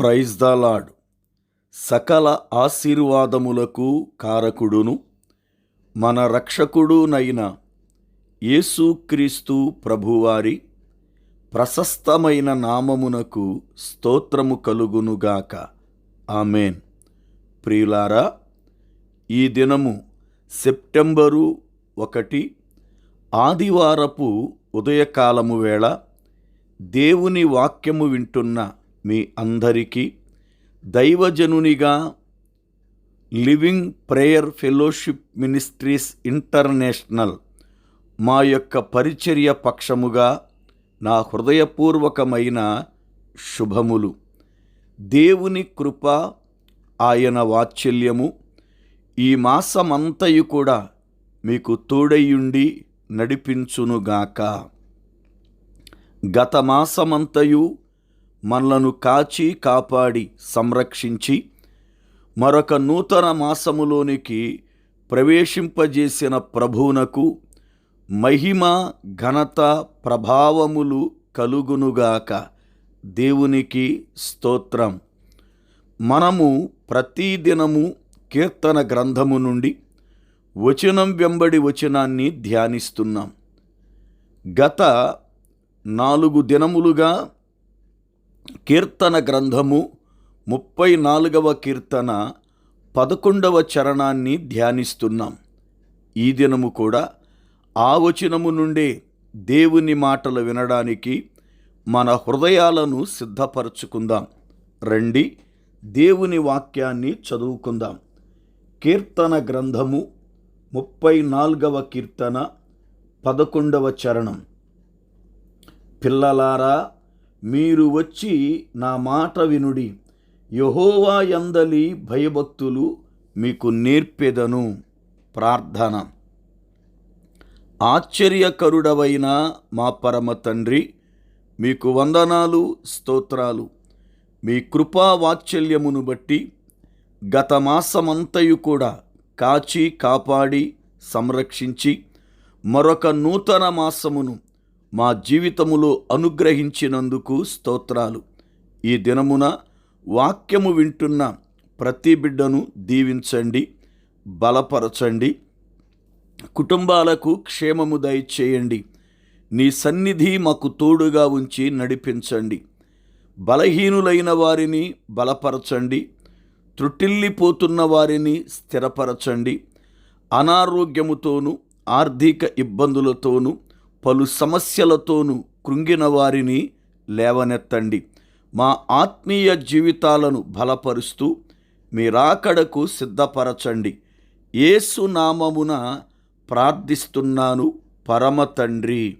Praise the lord సకల ఆశీర్వాదములకు కారకుడును మన రక్షకుడునైన యేసుక్రీస్తు ప్రభువారి ప్రశస్తమైన నామమునకు స్తోత్రము కలుగునుగాక ఆమెన్. ప్రియులారా ఈ దినము సెప్టెంబరు ఒకటి ఆదివారపు ఉదయకాలము వేళ దేవుని వాక్యము వింటున్న మీ అందరికీ దైవజనునిగా living prayer fellowship ministries international మా యొక్క పరిచర్య పక్షముగా నా హృదయపూర్వకమైన శుభములు. దేవుని కృప ఆయన వాత్సల్యము. ఈ మాసమంతయు కూడా మీకు తోడయ్యుండి నడిపించునుగాక. గత మాసమంతయు మనలను కాచి కాపాడి సంరక్షించి మరొక నూతన మాసములోనికి ప్రవేశింపజేసిన ప్రభువునకు మహిమ ఘనత ప్రభావములు కలుగునుగాక. దేవునికి స్తోత్రం. మనము ప్రతిదినము కీర్తన గ్రంథము నుండి వచనం వెంబడి వచనాన్ని ధ్యానిస్తున్నాం. గత నాలుగు దినములుగా కీర్తన గ్రంథము ముప్పై నాలుగవ కీర్తన పదకొండవ చరణాన్ని ధ్యానిస్తున్నాం. ఈ దినము కూడా ఆ వచనము నుండే దేవుని మాటలు వినడానికి మన హృదయాలను సిద్ధపరచుకుందాం. రండి దేవుని వాక్యాన్ని చదువుకుందాం. కీర్తన గ్రంథము ముప్పై నాలుగవ కీర్తన పదకొండవ చరణం. పిల్లలారా మీరు వచ్చి నా మాట వినుడి. యహోవా యందలి భయభక్తులు మీకు నేర్పెదను. ప్రార్థన. ఆశ్చర్యకరుడవైన మా పరమ తండ్రి మీకు వందనాలు స్తోత్రాలు. మీ కృపా వాత్సల్యమును బట్టి గత మాసమంతయు కూడా కాచి కాపాడి సంరక్షించి మరొక నూతన మాసమును మా జీవితములో అనుగ్రహించినందుకు స్తోత్రాలు. ఈ దినమున వాక్యము వింటున్న ప్రతి బిడ్డను దీవించండి బలపరచండి కుటుంబాలకు క్షేమము దయచేయండి నీ సన్నిధి మాకు తోడుగా ఉంచి నడిపించండి బలహీనులైన వారిని బలపరచండి త్రుటిల్లిపోతున్న వారిని స్థిరపరచండి అనారోగ్యముతోనూ ఆర్థిక ఇబ్బందులతోనూ పలు సమస్యలతోనూ కృంగిన వారిని లేవనెత్తండి. మా ఆత్మీయ జీవితాలను బలపరుస్తూ మీ రాకడకు సిద్ధపరచండి. ఏసునామమున ప్రార్థిస్తున్నాను పరమ తండ్రి.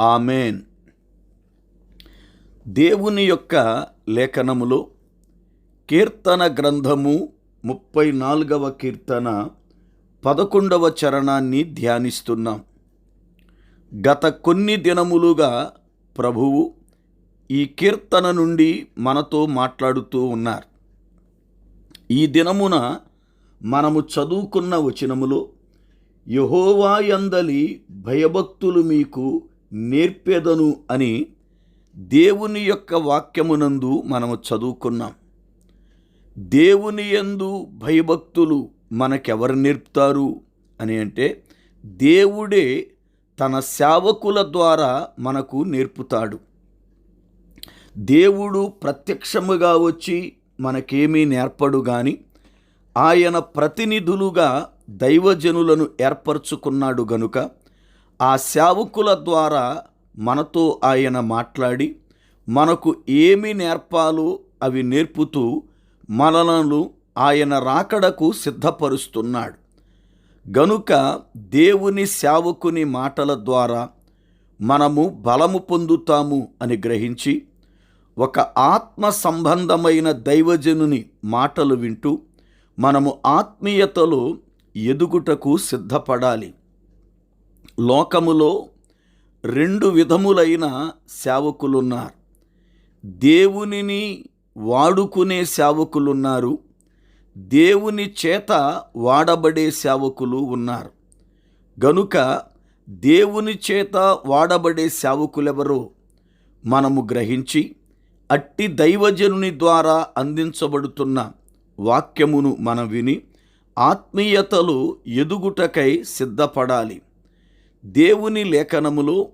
ఆమెన్. దేవుని యొక్క లేఖనములో కీర్తన గ్రంథము ముప్పై నాలుగవ కీర్తన పదకొండవ చరణాన్ని ధ్యానిస్తున్నాం. గత కొన్ని దినములుగా ప్రభువు ఈ కీర్తన నుండి మనతో మాట్లాడుతూ ఉన్నారు. ఈ దినమున మనము చదువుకున్న వచనములో యహోవాయందలి భయభక్తులు మీకు నేర్పెదను అని దేవుని యొక్క వాక్యమునందు మనము చదువుకున్నాం. దేవుని యందు భయభక్తులు మనకెవరు నేర్పుతారు? అని అంటే దేవుడే తన సేవకుల ద్వారా మనకు నేర్పుతాడు. దేవుడు ప్రత్యక్షముగా వచ్చి మనకేమీ నేర్పడు గాని ఆయన ప్రతినిధులుగా దైవజనులను ఏర్పరచుకున్నాడు గనుక ఆ సేవకుల ద్వారా మనతో ఆయన మాట్లాడి మనకు ఏమి నేర్పాలో అవి నేర్పుతూ మనలను ఆయన రాకడకు సిద్ధపరుస్తున్నాడు. గనుక దేవుని సేవకుని మాటల ద్వారా మనము బలము పొందుతాము అని గ్రహించి ఒక ఆత్మ సంబంధమైన దైవజనుని మాటలు వింటూ మనము ఆత్మీయతలో ఎదుగుటకు సిద్ధపడాలి. లోకములో రెండు విధములైన సేవకులున్నారు. దేవునిని వాడుకునే సేవకులున్నారు. దేవుని చేత వాడబడే సేవకులు ఉన్నారు. గనుక దేవుని చేత వాడబడే సేవకులెవరో మనము గ్రహించి అట్టి దైవజనుని ద్వారా అందించబడుతున్న వాక్యమును మనం విని ఆత్మీయతలు ఎదుగుటకై సిద్ధపడాలి. దేవుని లేఖనములో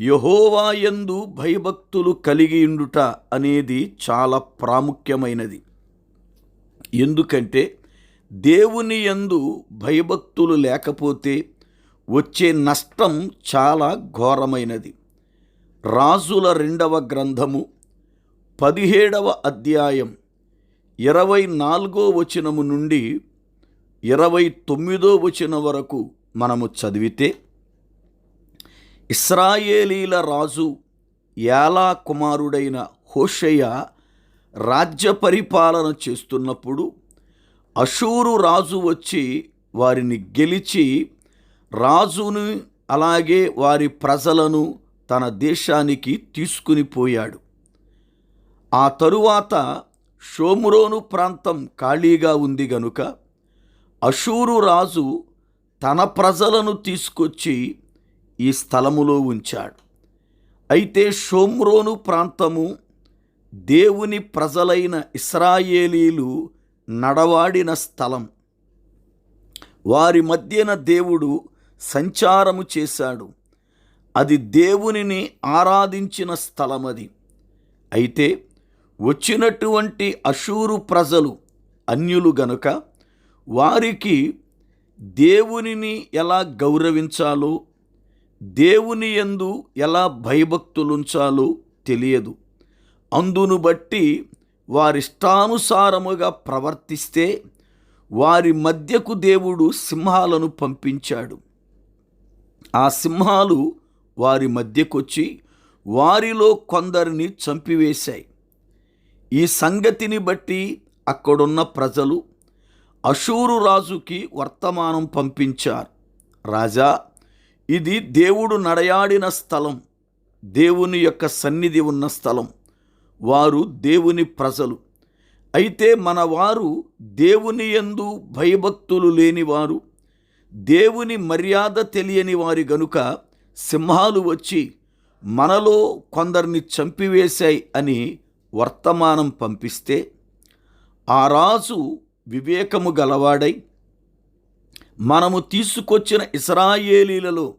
యహోవాయందు భయభక్తులు కలిగి ఉండుట అనేది చాలా ప్రాముఖ్యమైనది. ఎందుకంటే దేవుని యందు భయభక్తులు లేకపోతే వచ్చే నష్టం చాలా ఘోరమైనది. రాజుల రెండవ గ్రంథము పదిహేడవ అధ్యాయం ఇరవై నాలుగో వచనము నుండి ఇరవై తొమ్మిదో వచనం వరకు మనము చదివితే ఇస్రాయేలీల రాజు యాలా కుమారుడైన హోషయ్య రాజ్య పరిపాలన చేస్తున్నప్పుడు అషూరు రాజు వచ్చి వారిని గెలిచి రాజును అలాగే వారి ప్రజలను తన దేశానికి తీసుకుని పోయాడు. ఆ తరువాత షోమురోను ప్రాంతం ఖాళీగా ఉంది గనుక అషూరు రాజు తన ప్రజలను తీసుకొచ్చి ఈ స్థలములో ఉంచాడు. అయితే షోమ్రోను ప్రాంతము దేవుని ప్రజలైన ఇస్రాయేలీలు నడవాడిన స్థలం. వారి మధ్యన దేవుడు సంచారము చేశాడు. అది దేవునిని ఆరాధించిన స్థలమది. అయితే వచ్చినటువంటి అషూరు ప్రజలు అన్యులు గనుక వారికి దేవునిని ఎలా గౌరవించాలో దేవుని యందు ఎలా భయభక్తులుంచాలో తెలియదు. అందును బట్టి వారిష్టానుసారముగా ప్రవర్తిస్తే వారి మధ్యకు దేవుడు సింహాలను పంపించాడు. ఆ సింహాలు వారి మధ్యకొచ్చి వారిలో కొందరిని చంపివేశాయి. ఈ సంగతిని బట్టి అక్కడున్న ప్రజలు అషూరు రాజుకి వర్తమానం పంపించారు. రాజా ఇది దేవుడు నడయాడిన స్థలం. దేవుని యొక్క సన్నిధి ఉన్న స్థలం. వారు దేవుని ప్రజలు. అయితే మన వారు దేవుని యందు భయభక్తులు లేనివారు. దేవుని మర్యాద తెలియని వారి గనుక సింహాలు వచ్చి మనలో కొందరిని చంపివేశాయి అని వర్తమానం పంపిస్తే ఆ రాజు వివేకము గలవాడై మనము తీసుకొచ్చిన ఇస్రాయేలీలలో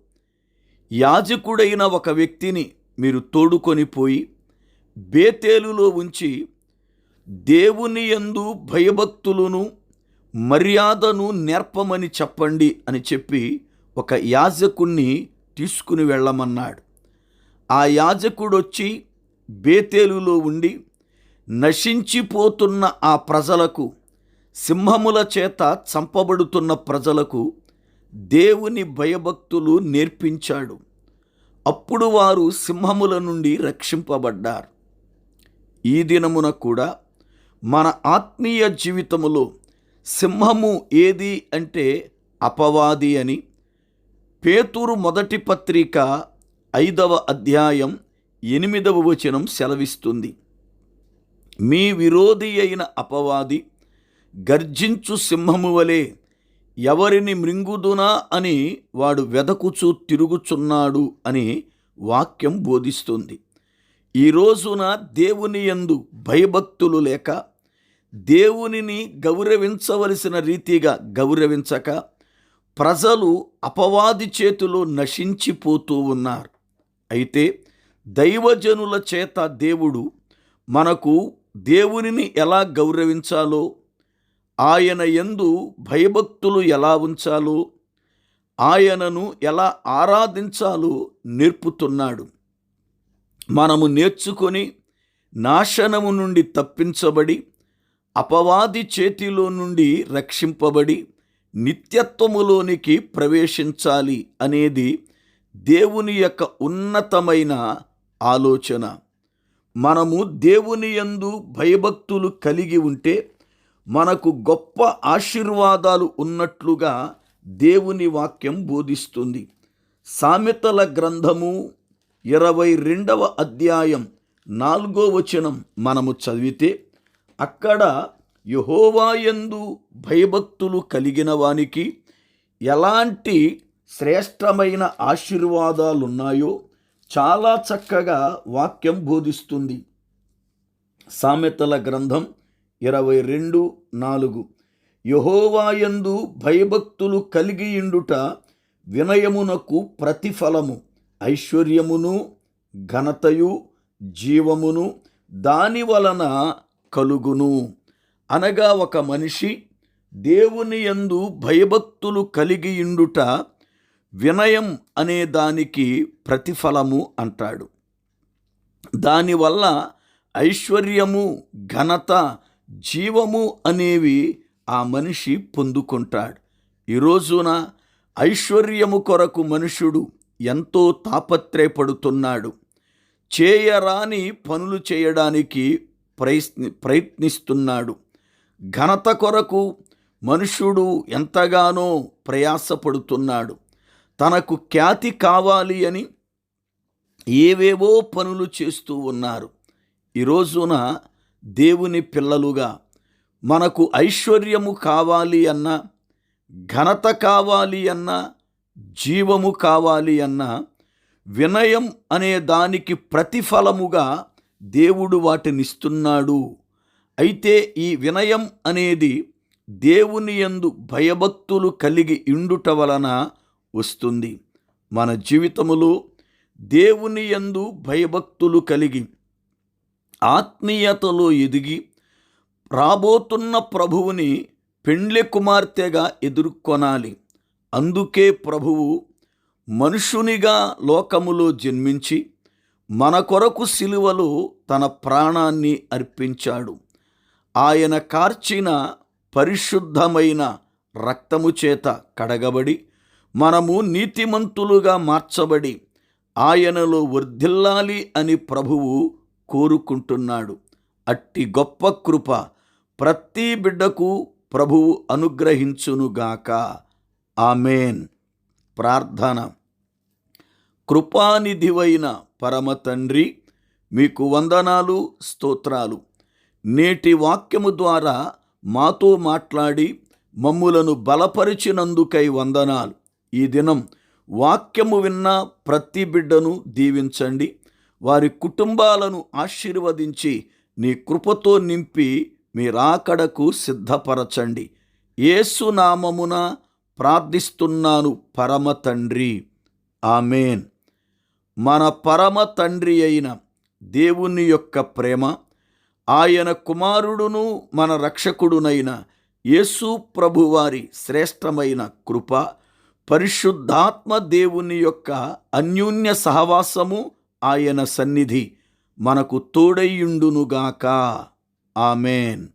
యాజకుడైన ఒక వ్యక్తిని మీరు తోడుకొని పోయి బేతేలులో ఉంచి దేవుని యందు భయభక్తులను మర్యాదను నేర్పమని చెప్పండి అని చెప్పి ఒక యాజకుణ్ణి తీసుకుని వెళ్ళమన్నాడు. ఆ యాజకుడు వచ్చి బేతేలులో ఉండి నశించిపోతున్న ఆ ప్రజలకు సింహముల చేత చంపబడుతున్న ప్రజలకు దేవుని భయభక్తులు నేర్పించాడు. అప్పుడు వారు సింహముల నుండి రక్షింపబడ్డారు. ఈ దినమున కూడా మన ఆత్మీయ జీవితములో సింహము ఏది అంటే అపవాది అని పేతురు మొదటి పత్రిక ఐదవ అధ్యాయం ఎనిమిదవ వచనం సెలవిస్తుంది. మీ విరోధి అయిన అపవాది గర్జించు సింహము వలె ఎవరిని మృంగుదునా అని వాడు వెదకుచూ తిరుగుచున్నాడు అని వాక్యం బోధిస్తుంది. ఈ రోజున దేవుని యందు భయభక్తులు లేక దేవునిని గౌరవించవలసిన రీతిగా గౌరవించక ప్రజలు అపవాది చేతిలో నశించిపోతూ ఉన్నారు. అయితే దైవజనుల చేత దేవుడు మనకు దేవునిని ఎలా గౌరవించాలో ఆయన యందు భయభక్తులు ఎలా ఉంచాలో ఆయనను ఎలా ఆరాధించాలో నేర్పుతున్నాడు. మనము నేర్చుకొని నాశనము నుండి తప్పించబడి అపవాది చేతిలో నుండి రక్షింపబడి నిత్యత్వములోనికి ప్రవేశించాలి అనేది దేవుని యొక్క ఉన్నతమైన ఆలోచన. మనము దేవుని యందు భయభక్తులు కలిగి ఉంటే మనకు గొప్ప ఆశీర్వాదాలు ఉన్నట్లుగా దేవుని వాక్యం బోధిస్తుంది. సామెతల గ్రంథము ఇరవై రెండవ అధ్యాయం నాలుగో వచనం మనము చదివితే అక్కడ యహోవాయందు భయభక్తులు కలిగిన వానికి ఎలాంటి శ్రేష్టమైన ఆశీర్వాదాలున్నాయో చాలా చక్కగా వాక్యం బోధిస్తుంది. సామెతల గ్రంథం ఇరవై రెండు నాలుగు. యహోవాయందు భయభక్తులు కలిగియుండుట వినయమునకు ప్రతిఫలము. ఐశ్వర్యమును ఘనతయు జీవమును దాని వలన కలుగును. అనగా ఒక మనిషి దేవుని యందు భయభక్తులు కలిగియుండుట వినయం అనే దానికి ప్రతిఫలము అంటాడు. దానివల్ల ఐశ్వర్యము ఘనత జీవము అనేవి ఆ మనిషి పొందుకుంటాడు. ఈ రోజున ఐశ్వర్యము కొరకు మనుషుడు ఎంతో తాపత్రయపడుతున్నాడు. చేయరాని పనులు చేయడానికి ప్రయత్ని ప్రయత్నిస్తున్నాడు. ఘనత కొరకు మనుషుడు ఎంతగానో ప్రయాసపడుతున్నాడు. తనకు ఖ్యాతి కావాలి అని ఏవేవో పనులు చేస్తూ ఉన్నారు. ఈ రోజున దేవుని పిల్లలుగా మనకు ఐశ్వర్యము కావాలి అన్నా ఘనత కావాలి అన్నా జీవము కావాలి అన్న వినయం అనే దానికి ప్రతిఫలముగా దేవుడు వాటినిస్తున్నాడు. అయితే ఈ వినయం అనేది దేవుని యందు భయభక్తులు కలిగి ఇండుట వలన వస్తుంది. మన జీవితములో దేవుని యందు భయభక్తులు కలిగి ఆత్మీయతలో ఎదిగి రాబోతున్న ప్రభువుని పెండ్లి కుమార్తెగా ఎదుర్కొనాలి. అందుకే ప్రభువు మనుషునిగా లోకములో జన్మించి మన కొరకు సిలువలో తన ప్రాణాన్ని అర్పించాడు. ఆయన కార్చిన పరిశుద్ధమైన రక్తము చేత కడగబడి మనము నీతిమంతులుగా మార్చబడి ఆయనలో వర్ధిల్లాలి అని ప్రభువు కోరుకుంటున్నాడు. అట్టి గొప్ప కృప ప్రతి బిడ్డకు ప్రభువు అనుగ్రహించునుగాక. ఆమెన్. ప్రార్థన. కృపానిధివైన పరమ తండ్రి మీకు వందనాలు స్తోత్రాలు. నేటి వాక్యము ద్వారా మాతో మాట్లాడి మమ్ములను బలపరిచినందుకై వందనాలు. ఈ దినం వాక్యము విన్న ప్రతి బిడ్డను దీవించండి. వారి కుటుంబాలను ఆశీర్వదించి నీ కృపతో నింపి మీ రాకడకు సిద్ధపరచండి. ఏసునామమున ప్రార్థిస్తున్నాను పరమ తండ్రి. ఆమెన్. మన పరమ తండ్రి అయిన దేవుని యొక్క ప్రేమ ఆయన కుమారుడును మన రక్షకుడునైన యేసు ప్రభువారి శ్రేష్టమైన కృప పరిశుద్ధాత్మ దేవుని యొక్క అన్యోన్య సహవాసము ఆయన సన్నిధి మనకు తోడయ్యుండునుగాక ఆమెన్.